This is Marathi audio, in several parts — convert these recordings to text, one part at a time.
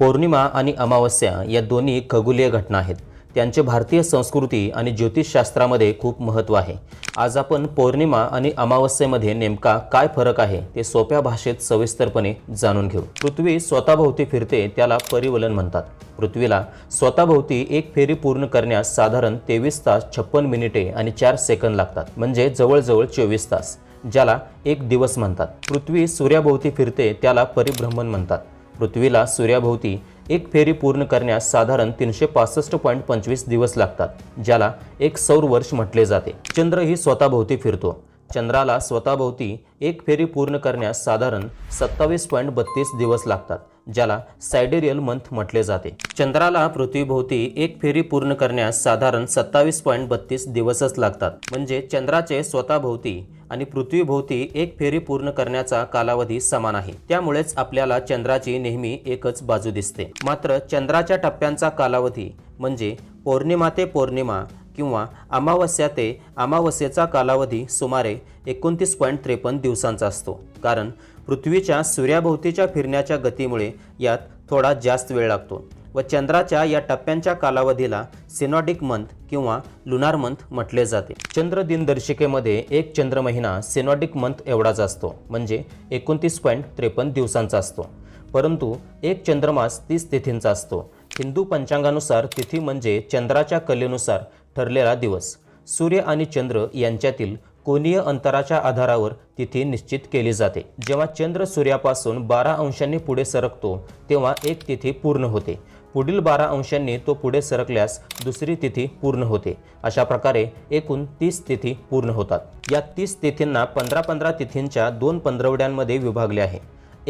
पौर्णिमा आणि अमावस्या या दोन्ही खगोलीय घटना आहेत. त्यांचे भारतीय संस्कृती आणि ज्योतिषशास्त्रामध्ये खूप महत्त्व आहे. आज आपण पौर्णिमा आणि अमावस्येमध्ये नेमका काय फरक आहे ते सोप्या भाषेत सविस्तरपणे जाणून घेऊ. पृथ्वी स्वतःभोवती फिरते त्याला परिवलन म्हणतात. पृथ्वीला स्वतःभोवती एक फेरी पूर्ण करण्यास साधारण तेवीस तास छप्पन मिनिटे आणि चार सेकंद लागतात म्हणजे जवळजवळ चोवीस तास ज्याला एक दिवस म्हणतात. पृथ्वी सूर्याभोवती फिरते त्याला परिभ्रमण म्हणतात. पृथ्वीला सूर्याभोवती एक फेरी पूर्ण करण्यास साधारण तीनशे पासष्ट पॉईंट पंचवीस दिवस लागतात ज्याला एक सौर वर्ष म्हटले जाते. चंद्र ही स्वतःभोवती फिरतो. चंद्राला स्वतःभोवती एक फेरी पूर्ण करण्यास साधारण सत्तावीस पॉईंट बत्तीस दिवस लागतात ज्याला सायडेरियल मंथ म्हटले जाते. चंद्राला पृथ्वीभोवती एक फेरी पूर्ण करण्यास साधारण सत्तावीस पॉईंट बत्तीस दिवसच लागतात. म्हणजे चंद्राचे स्वतःभोवती आणि पृथ्वीभोवती एक फेरी पूर्ण करण्याचा कालावधी समान आहे. त्यामुळेच आपल्याला चंद्राची नेहमी एकच बाजू दिसते. मात्र चंद्राच्या टप्प्यांचा कालावधी म्हणजे पौर्णिमा ते पौर्णिमा किंवा अमावस्या ते अमावस्येचा कालावधी सुमारे एकोणतीस पॉईंट त्रेपन्न दिवसांचा असतो. कारण पृथ्वीच्या सूर्याभोवतीच्या फिरण्याच्या गतीमुळे यात थोडा जास्त वेळ लागतो व चंद्राच्या या टप्प्यांच्या कालावधीला सिनॉटिक मंथ किंवा लुनार मंथ म्हटले जाते. चंद्र दिनदर्शिकेमध्ये एक चंद्र महिना सिनॉटिक मंथ एवढाच असतो म्हणजे एकोणतीस पॉईंट त्रेपन्न दिवसांचा असतो. परंतु एक चंद्रमास तीस तिथींचा असतो. हिंदू पंचांगानुसार तिथी म्हणजे चंद्राच्या कलेनुसार ठरलेला दिवस. सूर्य आणि चंद्र यांच्यातील कोनीय अंतराच्या आधारावर तिथी निश्चित केली जाते. जेव्हा चंद्र सूर्यापासून बारा अंशांनी पुढे सरकतो तेव्हा एक तिथी पूर्ण होते. पुढील बारा अंशांनी तो पुढे सरकल्यास दुसरी तिथी पूर्ण होते. अशा प्रकारे एकूण तीस तिथी पूर्ण होतात. या तीस तिथींना पंधरा पंधरा तिथींच्या दोन पंधरवड्यांमध्ये विभागले आहे.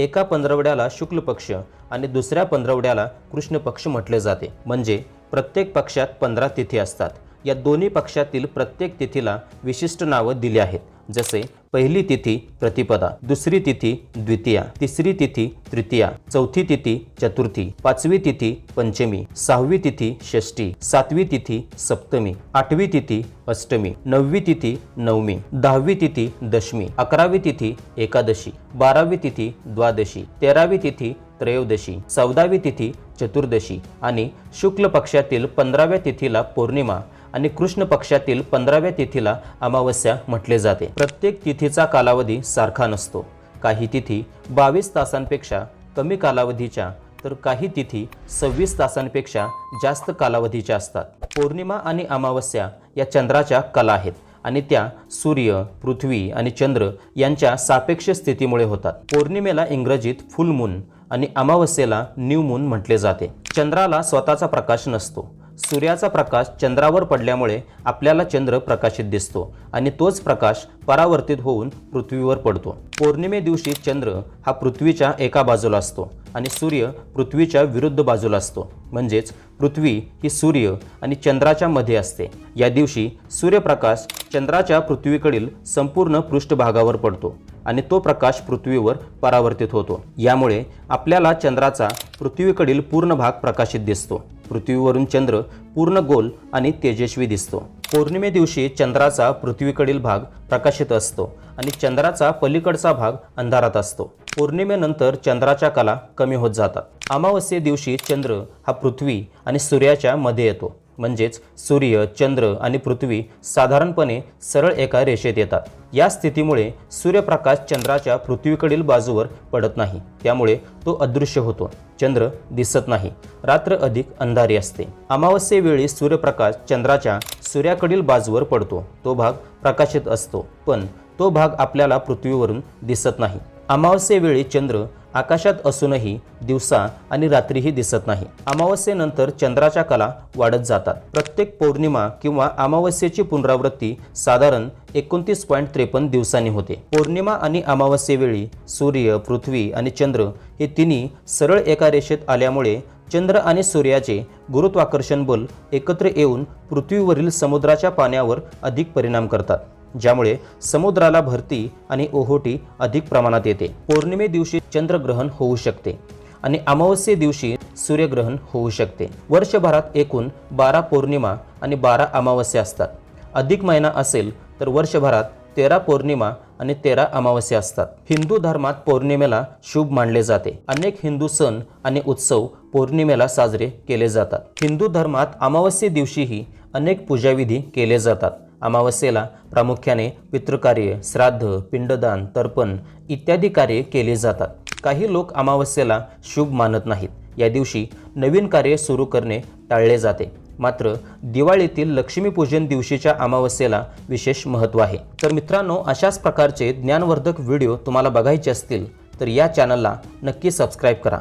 एका पंधरवड्याला शुक्ल पक्ष आणि दुसऱ्या पंधरवड्याला कृष्ण पक्ष म्हटले जाते. म्हणजे प्रत्येक पक्षात पंधरा तिथी असतात. या दोन्ही पक्षातील प्रत्येक तिथीला विशिष्ट नावं दिली आहेत. जसे पहिली तिथी प्रतिपदा दुसरी तिथी द्वितीया तिसरी तिथी तृतीया चौथी तिथी चतुर्थी पाचवी तिथी पंचमी सहावी तिथी षष्टी सातवी तिथी सप्तमी आठवी तिथी अष्टमी नववी तिथी नवमी दहावी तिथी दशमी अकरावी तिथी एकादशी बारावी तिथी द्वादशी तेरावी तिथी त्रयोदशी चौदावी तिथी चतुर्दशी आणि शुक्ल पक्षातील पंधराव्या तिथीला पौर्णिमा आणि कृष्ण पक्षातील पंधराव्या तिथीला अमावस्या म्हटले जाते. प्रत्येक तिथीचा कालावधी सारखा नसतो. काही तिथी बावीस तासांपेक्षा कमी कालावधीच्या तर काही तिथी सव्वीस तासांपेक्षा जास्त कालावधीच्या असतात. पौर्णिमा आणि अमावस्या या चंद्राच्या कला आहेत आणि त्या सूर्य पृथ्वी आणि चंद्र यांच्या सापेक्ष स्थितीमुळे होतात. पौर्णिमेला इंग्रजीत फुल मून आणि अमावस्येला न्यू मून म्हटले जाते. चंद्राला स्वतःचा प्रकाश नसतो. सूर्याचा प्रकाश चंद्रावर पडल्यामुळे आपल्याला चंद्र प्रकाशित दिसतो आणि तोच प्रकाश परावर्तित होऊन पृथ्वीवर पडतो. पौर्णिमे दिवशी चंद्र हा पृथ्वीच्या एका बाजूला असतो आणि सूर्य पृथ्वीच्या विरुद्ध बाजूला असतो. म्हणजेच पृथ्वी ही सूर्य आणि चंद्राच्या मध्ये असते. या दिवशी सूर्यप्रकाश चंद्राच्या पृथ्वीकडील संपूर्ण पृष्ठभागावर पडतो. आणि तो प्रकाश पृथ्वीवर परावर्तित होतो. यामुळे आपल्याला चंद्राचा पृथ्वीकडील पूर्ण भाग प्रकाशित दिसतो. पृथ्वीवरून चंद्र पूर्ण गोल आणि तेजस्वी दिसतो. पौर्णिमे दिवशी चंद्राचा पृथ्वीकडील भाग प्रकाशित असतो आणि चंद्राचा पलीकडचा भाग अंधारात असतो. पौर्णिमेनंतर चंद्राच्या कला कमी होत जातात. अमावस्ये दिवशी चंद्र हा पृथ्वी आणि सूर्याच्या मध्ये येतो. म्हणजेच सूर्य चंद्र आणि पृथ्वी साधारणपणे सरळ एका रेषेत येतात. या स्थितीमुळे सूर्यप्रकाश चंद्राच्या पृथ्वीकडील बाजूवर पडत नाही. त्यामुळे तो अदृश्य होतो. चंद्र दिसत नाही. रात्र अधिक अंधारी असते. अमावस्येवेळी सूर्यप्रकाश चंद्राच्या सूर्याकडील बाजूवर पडतो. तो भाग प्रकाशित असतो पण तो भाग आपल्याला पृथ्वीवरून दिसत नाही. अमावस्येवेळी चंद्र आकाशात असूनही दिवसा आणि रात्रीही दिसत नाही. अमावस्येनंतर चंद्राच्या कला वाढत जातात. प्रत्येक पौर्णिमा किंवा अमावस्येची पुनरावृत्ती साधारण एकोणतीस पॉईंट त्रेपन्न दिवसांनी होते. पौर्णिमा आणि अमावस्येवेळी सूर्य पृथ्वी आणि चंद्र हे तिन्ही सरळ एका रेषेत आल्यामुळे चंद्र आणि सूर्याचे गुरुत्वाकर्षण बल एकत्र येऊन पृथ्वीवरील समुद्राच्या पाण्यावर अधिक परिणाम करतात. ज्यामुळे समुद्राला भरती आणि ओहोटी अधिक प्रमाणात येते. पौर्णिमे दिवशी चंद्रग्रहण होऊ शकते आणि अमावस्ये दिवशी सूर्यग्रहण होऊ शकते. वर्षभरात एकूण बारा पौर्णिमा आणि बारा अमावस्या असतात. अधिक महिना असेल तर वर्षभरात तेरा पौर्णिमा आणि तेरा अमावस्या असतात. हिंदू धर्मात पौर्णिमेला शुभ मानले जाते. अनेक हिंदू सण आणि उत्सव पौर्णिमेला साजरे केले जातात. हिंदू धर्मात अमावस्ये दिवशीही अनेक पूजाविधी केले जातात. अमावस्येला प्रामुख्याने पितृकार्य श्राद्ध पिंडदान तर्पण इत्यादी कार्ये केली जातात. काही लोक अमावस्येला शुभ मानत नाहीत. या दिवशी नवीन कार्य सुरू करणे टाळले जाते. मात्र दिवाळीतील लक्ष्मीपूजन दिवशीच्या अमावस्येला विशेष महत्त्व आहे. तर मित्रांनो अशाच प्रकारचे ज्ञानवर्धक व्हिडिओ तुम्हाला बघायचे असतील तर या चॅनलला नक्की सबस्क्राईब करा.